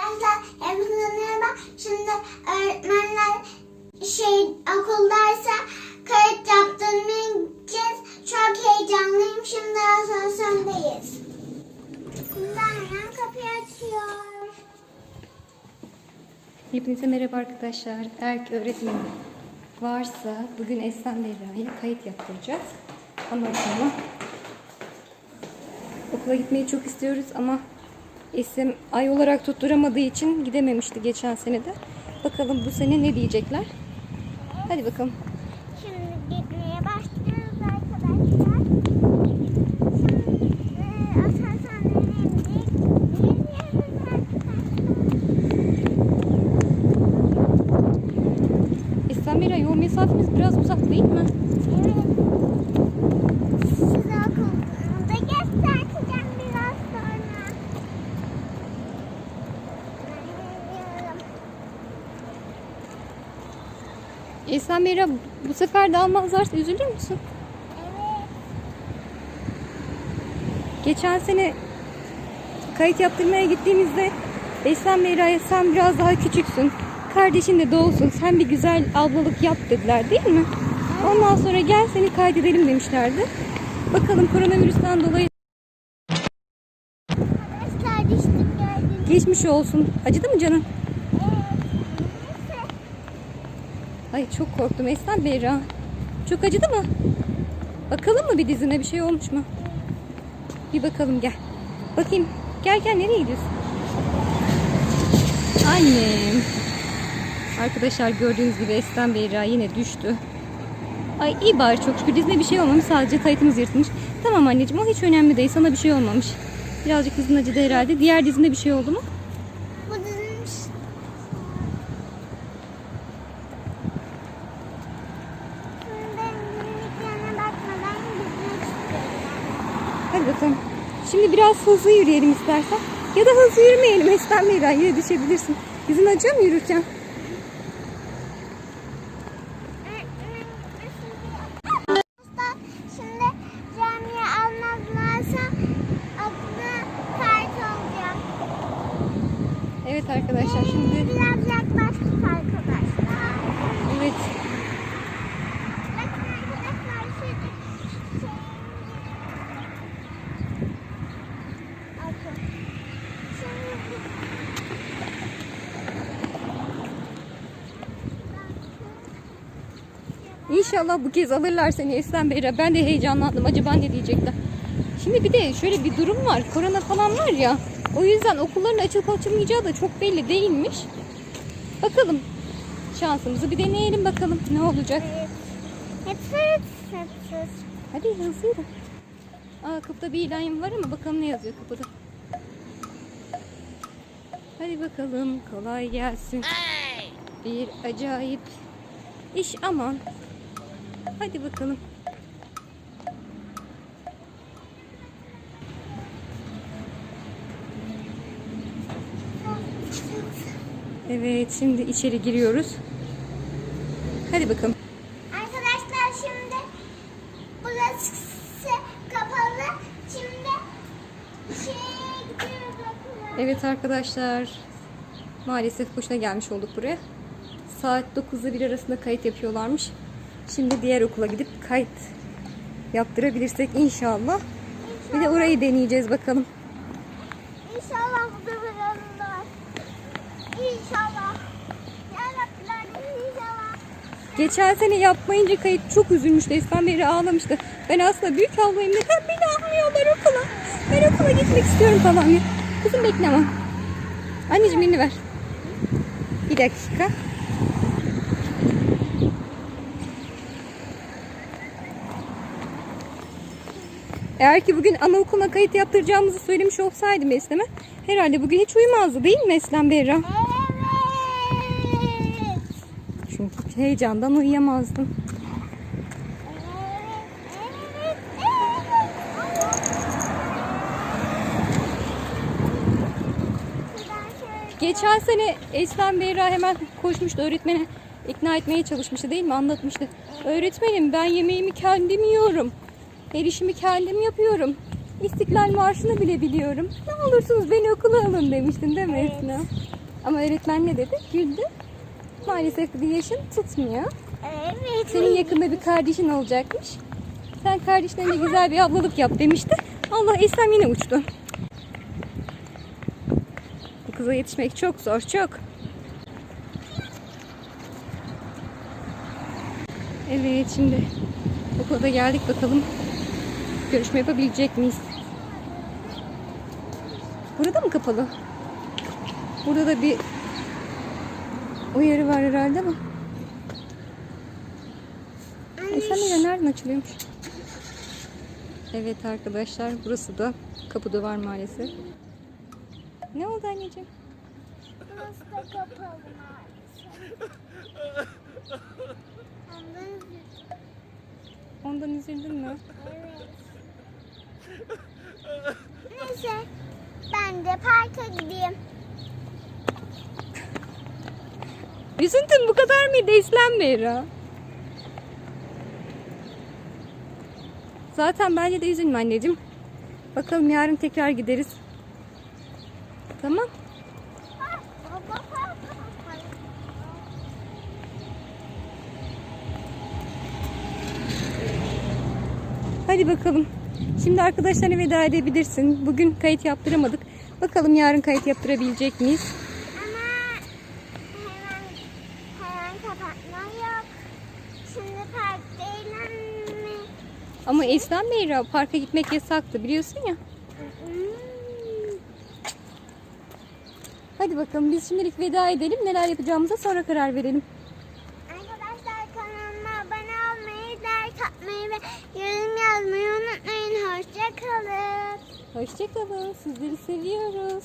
Arkadaşlar hepinize. Şimdi öğretmenler şey okuldaysa kayıt yaptırmaya gideceğiz. Çok heyecanlıyım. Şimdi asansördeyiz. Şimdi annem kapıyı açıyor. Hepinize merhaba arkadaşlar. Eğer ki öğretmenim varsa bugün Esen Leyla'ya kayıt yaptıracağız. Anaokuluna. Okula gitmeyi çok istiyoruz ama Esim ay olarak tutturamadığı için gidememişti geçen senede. Bakalım bu sene ne diyecekler. Hadi bakalım. Şimdi gitmeye başlıyoruz arkadaşlar. Şimdi e, indik. Arkadaşlar. Leyla yol mesafemiz biraz uzak değil mi? Evet. Size okulda göstereceğim biraz sonra. Bilmiyorum. Esen Leyla bu sefer de almazlarsa üzülür müsün? Evet. Geçen sene kayıt yaptırmaya gittiğimizde Esen Meyra'ya sen biraz daha küçüksün. Kardeşin de doğsun. Sen bir güzel ablalık yap dediler değil mi? Ondan sonra gel seni kaydedelim demişlerdi. Bakalım koronavirüsten dolayı geçmiş olsun. Acıdı mı canım? Neyse. Ay çok korktum Esen Beyra. Çok acıdı mı? Bakalım mı bir dizine bir şey olmuş mu? Bir bakalım gel. Bakayım. Gel nereye gidiyorsun? Annem. Arkadaşlar gördüğünüz gibi Esen Beyra yine düştü. Ay iyi bari çok şükür dizine bir şey olmamış. Sadece taytımız yırtılmış. Tamam anneciğim o hiç önemli değil. Sana bir şey olmamış. Birazcık dizin acıdı herhalde. Diğer dizinde bir şey oldu mu? Bu dizilmiş. Şimdi ben miniklerine bakmadan gitmek istiyorum. Hadi bakalım. Şimdi biraz hızlı yürüyelim istersen. Ya da hızlı yürümeyelim Esten Meyra. Yine düşebilirsin. Dizin acıyor mu yürürken? Evet arkadaşlar şimdi Biraz yaklaştık arkadaşlar. evet Bakın arkadaşlar şu şey... Bakın. Şimdi... inşallah bu kez alırlar seni Esten Meyra. Ben de heyecanlandım. Acaba ne diyecekler? Şimdi bir de şöyle bir durum var. Korona falan var ya. O yüzden okulların açılıp açılmayacağı da çok belli değilmiş. Bakalım. Şansımızı bir deneyelim bakalım ne olacak. Hepsi hepsiz. Hadi hızlı yürü. Aa kapıda bir ilan var ama bakalım ne yazıyor kapıda. Hadi bakalım kolay gelsin. Bir acayip iş aman. Hadi bakalım. Evet şimdi içeri giriyoruz. Hadi bakalım. Arkadaşlar şimdi burası kapalı. Şimdi şeye gidiyoruz. Evet arkadaşlar. Maalesef boşuna gelmiş olduk buraya. Saat 9'da bir arasında kayıt yapıyorlarmış. Şimdi diğer okula gidip kayıt yaptırabilirsek inşallah. Bir de orayı deneyeceğiz bakalım. İnşallah bu da var. İnşallah. İnşallah. Geçen sene yapmayınca kayıt çok üzülmüştü. Esmen beri ağlamıştı. Ben aslında büyük ablayım. Neden beni almıyorlar okula? Ben okula gitmek istiyorum falan. Kızım bekle ama. Anneciğim elini ver. Bir dakika. Eğer ki bugün anaokuluna kayıt yaptıracağımızı söylemiş olsaydım Eslem'e herhalde bugün hiç uyumazdı değil mi Eslem Berra? Evet. Çünkü heyecandan. Evet. Geçen sene Eslem Berra hemen koşmuştu öğretmene ikna etmeye çalışmıştı değil mi? Anlatmıştı. Öğretmenim ben yemeğimi kendim yiyorum. Her işimi kendim yapıyorum. İstiklal Marşı'nı bile biliyorum. Ne olursunuz beni okula alın demiştin değil mi Evet. Esna? Ama öğretmen ne dedi? Güldü. Maalesef bir yaşın tutmuyor. Evet. Senin yakında bir kardeşin olacakmış. Sen kardeşlerine güzel bir ablalık yap demişti. Allah Eslem yine uçtu. Bu kıza yetişmek çok zor, çok. Evet şimdi okula da geldik bakalım. Görüşme yapabilecek miyiz? Burada mı kapalı? Burada da bir uyarı var herhalde ama. Mira nereden açılıyormuş? Evet arkadaşlar burası da kapıda var maalesef. Ne oldu anneciğim? Burası da kapalı maalesef. Ondan üzüldüm. Ondan üzüldün mü? Evet. Neyse. Ben de parka gideyim. Üzüntün bu kadar mıydı İslam Meyra? Zaten bence de üzülme anneciğim. Bakalım yarın tekrar gideriz. Tamam. Hadi bakalım. Şimdi arkadaşlarına veda edebilirsin. Bugün kayıt yaptıramadık. Bakalım yarın kayıt yaptırabilecek miyiz? Ama hemen hemen kapatma yok. Şimdi parkta eğlenme. Ama Eslan Meyra parka gitmek yasaktı biliyorsun ya. Hmm. Hadi bakalım biz şimdilik veda edelim. Neler yapacağımıza sonra karar verelim. Arkadaşlar kanalıma abone olmayı, like atmayı ve yorum yazmayı. Hoşçakalın. Hoşçakalın. Sizleri seviyoruz.